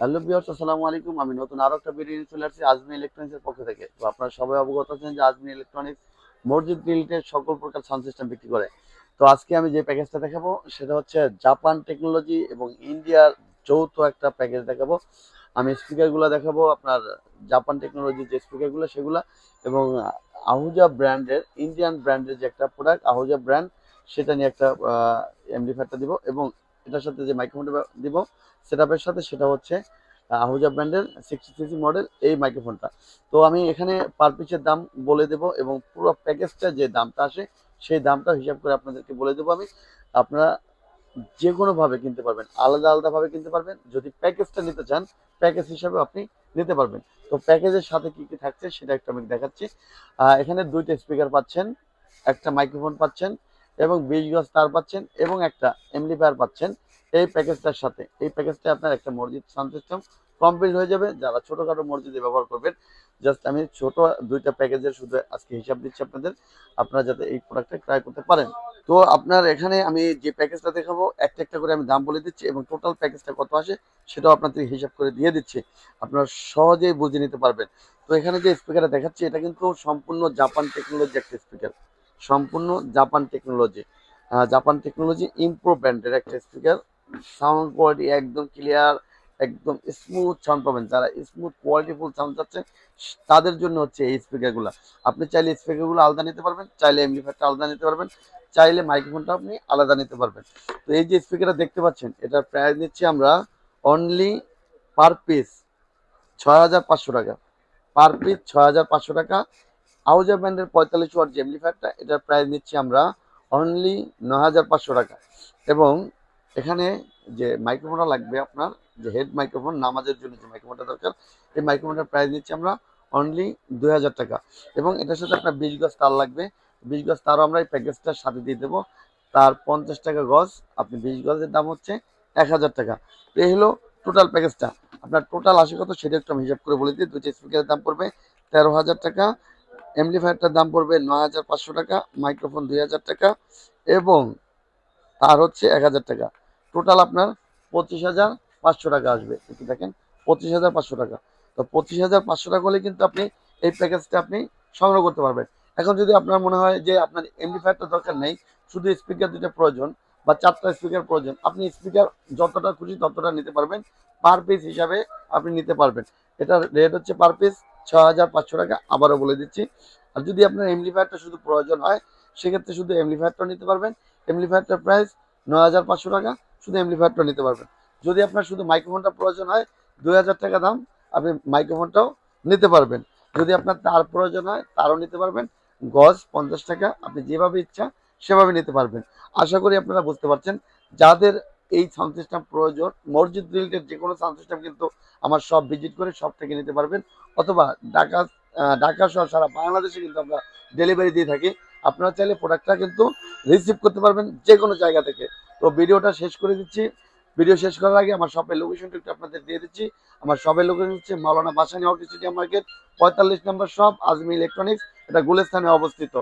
Hello বিয়ার্স আসসালামু আলাইকুম। আমি নতুন আরও একটা ভিডিও চলে আসছি আজমি ইলেকট্রনিক্সের পক্ষ থেকে। তো আপনারা সবাই অবগত আছেন যে আজমি ইলেকট্রনিক্স মসজিদ রিলেটেড সকল প্রকার সাউন্ড সিস্টেম বিক্রি করে। তো আজকে আমি যে প্যাকেজটা দেখাবো, সেটা হচ্ছে জাপান টেকনোলজি এবং ইন্ডিয়ার যৌথ একটা প্যাকেজ দেখাবো। আমি স্পিকারগুলো দেখাবো, আপনার জাপান টেকনোলজির যে স্পিকারগুলো সেগুলো, এবং আহুজা ব্র্যান্ডের ইন্ডিয়ান ব্র্যান্ডের যে একটা প্রোডাক্ট আহুজা ব্র্যান্ড সেটা নিয়ে একটা এমডিফায়ারটা দিব, এবং এটার সাথে যে মাইক্রোফোনটা দিব সেটআপের সাথে সেটা হচ্ছে আহুজা ব্র্যান্ডের সিক্সটি সিসি মডেল এই মাইক্রোফোনটা তো আমি এখানে পার পিসের দাম বলে দেব এবং পুরো প্যাকেজটা যে দামটা আসে, সেই দামটা হিসাব করে আপনাদেরকে বলে দেবো আমি। আপনারা যে কোনোভাবে কিনতে পারবেন, আলাদা আলাদাভাবে কিনতে পারবেন। যদি প্যাকেজটা নিতে চান প্যাকেজ হিসাবে আপনি নিতে পারবেন। তো প্যাকেজের সাথে কি কি থাকছে সেটা একটু আমি দেখাচ্ছি। এখানে দুইটা স্পিকার পাচ্ছেন, একটা মাইক্রোফোন পাচ্ছেন এবং বিশ গজ তার পাচ্ছেন এবং একটা এমপ্লিফায়ার পাচ্ছেন এই প্যাকেজটার সাথে। এই প্যাকেজটা আপনার একটা মসজিদ সাউন্ড সিস্টেম কমপ্লিট হয়ে যাবে। যারা ছোটোখাটো মসজিদে ব্যবহার করবেন জাস্ট আমি ছোট দুইটা প্যাকেজের শুধু আজকে হিসাব দিচ্ছি আপনাদের। আপনারা যাতে এই প্রোডাক্টটা ট্রাই করতে পারেন। তো আপনার এখানে আমি যে প্যাকেজটা দেখাবো, একটা একটা করে আমি দাম বলে দিচ্ছি এবং টোটাল প্যাকেজটা কত আসে সেটাও আপনাদের হিসাব করে দিয়ে দিচ্ছি। আপনারা সহজেই বুঝে নিতে পারবেন। তো এখানে যে স্পিকারটা দেখাচ্ছি, এটা কিন্তু সম্পূর্ণ জাপান টেকনোলজি একটা স্পিকার সম্পূর্ণ Japan technology Japan technology Impro ব্র্যান্ডের একটা স্পিকার সাউন্ড কোয়ালিটি একদম ক্লিয়ার একদম স্মুথ সাউন্ড পাবেন। যারা স্মুথ কোয়ালিটিফুল সাউন্ড চাচ্ছেন, তাদের জন্য হচ্ছে এই স্পিকারগুলো আপনি চাইলে স্পিকারগুলো আলাদা নিতে পারবেন, চাইলে এমপ্লিফায়ারটা আলাদা নিতে পারবেন, চাইলে মাইক্রোফোনটা আপনি আলাদা নিতে পারবেন। তো এই যে স্পিকারটা দেখতে পাচ্ছেন, এটার প্রাইস নিচ্ছি আমরা অনলি পার পিস ছয় হাজার পাঁচশো টাকা। পার পিস ছয় হাজার পাঁচশো টাকা আউজা ব্র্যান্ডের পঁয়তাল্লিশ ওয়াট যে এমপ্লিফায়ারটা এটার প্রাইস নিচ্ছি আমরা অনলি ন হাজার পাঁচশো টাকা। এবং এখানে যে মাইক্রোফোনটা লাগবে আপনার, যে হেড মাইক্রোফোন নামাজের জন্য যে মাইক্রোফোনটা দরকার, এই মাইক্রোফোনটার প্রাইস নিচ্ছি আমরা অনলি দুই হাজার টাকা। এবং এটার সাথে আপনার বিশ গজ তার লাগবে। বিশ গজ তারও আমরা এই প্যাকেজটার সাথে দিয়ে দেবো। তার পঞ্চাশ টাকা গজ, আপনি বিশ গজের দাম হচ্ছে এক হাজার টাকা। এই হলো টোটাল প্যাকেজটা আপনার টোটাল আসে কত সেটা একটু আমি হিসাব করে বলে দিই। দুইটা স্পিকারের দাম পড়বে তেরো হাজার টাকা। এমপ্লিফায়ারটার দাম পড়বে নয় হাজার পাঁচশো টাকা, মাইক্রোফোন দুই হাজার টাকা এবং তার হচ্ছে এক হাজার টাকা। টোটাল আপনার পঁচিশ হাজার পাঁচশো টাকা আসবে। একটু দেখেন, পঁচিশ হাজার পাঁচশো টাকা। তো পঁচিশ হাজার পাঁচশো টাকা হলে কিন্তু আপনি এই প্যাকেজটা আপনি সংগ্রহ করতে পারবেন। এখন যদি আপনার মনে হয় যে আপনার এমপ্লিফায়ারটা দরকার নেই, শুধু স্পিকার দুটো প্রয়োজন বা চারটা স্পিকার প্রয়োজন, আপনি স্পিকার যতটা খুশি ততটা নিতে পারবেন। পার পিস হিসাবে আপনি নিতে পারবেন। এটার রেট হচ্ছে পার পিস ছ হাজার পাঁচশো টাকা আবারও বলে দিচ্ছি। আর যদি আপনার এমপ্লিফায়ারটা শুধু প্রয়োজন হয়, সেক্ষেত্রে শুধু এমপ্লিফায়ারটা নিতে পারবেন। এমপ্লিফায়ারটার প্রাইস নয় হাজার পাঁচশো টাকা, শুধু এমপ্লিফায়ারটা নিতে পারবেন। যদি আপনার শুধু মাইক্রোফোনটা প্রয়োজন হয়, দুই হাজার টাকা দাম, আপনি মাইক্রোফোনটাও নিতে পারবেন। যদি আপনার তার প্রয়োজন হয়, তারও নিতে পারবেন। গজ পঞ্চাশ টাকা, আপনি যেভাবে ইচ্ছা সেভাবে নিতে পারবেন। আশা করি আপনারা বুঝতে পারছেন। যাদের এই সাউন্ড সিস্টেম প্রয়োজন। মসজিদ রিলেটেড যে কোনো সাউন্ড সিস্টেম কিন্তু আমার সব ভিজিট করে সব থেকে নিতে পারবেন। অথবা ঢাকা ঢাকা সহ সারা বাংলাদেশে কিন্তু আমরা ডেলিভারি দিয়ে থাকি। আপনারা চাইলে প্রোডাক্টটা কিন্তু রিসিভ করতে পারবেন যে কোনো জায়গা থেকে। তো ভিডিওটা শেষ করে দিচ্ছি। ভিডিও শেষ করার আগে আমার শপের লোকেশনটা একটু আপনাদের দিয়ে দিচ্ছি। আমার শপের লোকেশন হচ্ছে মাওলানা বাসানি অটো মার্কেট, পঁয়তাল্লিশ নম্বর শপ আজমি ইলেকট্রনিক্স এটা গুলেস্থানে অবস্থিত।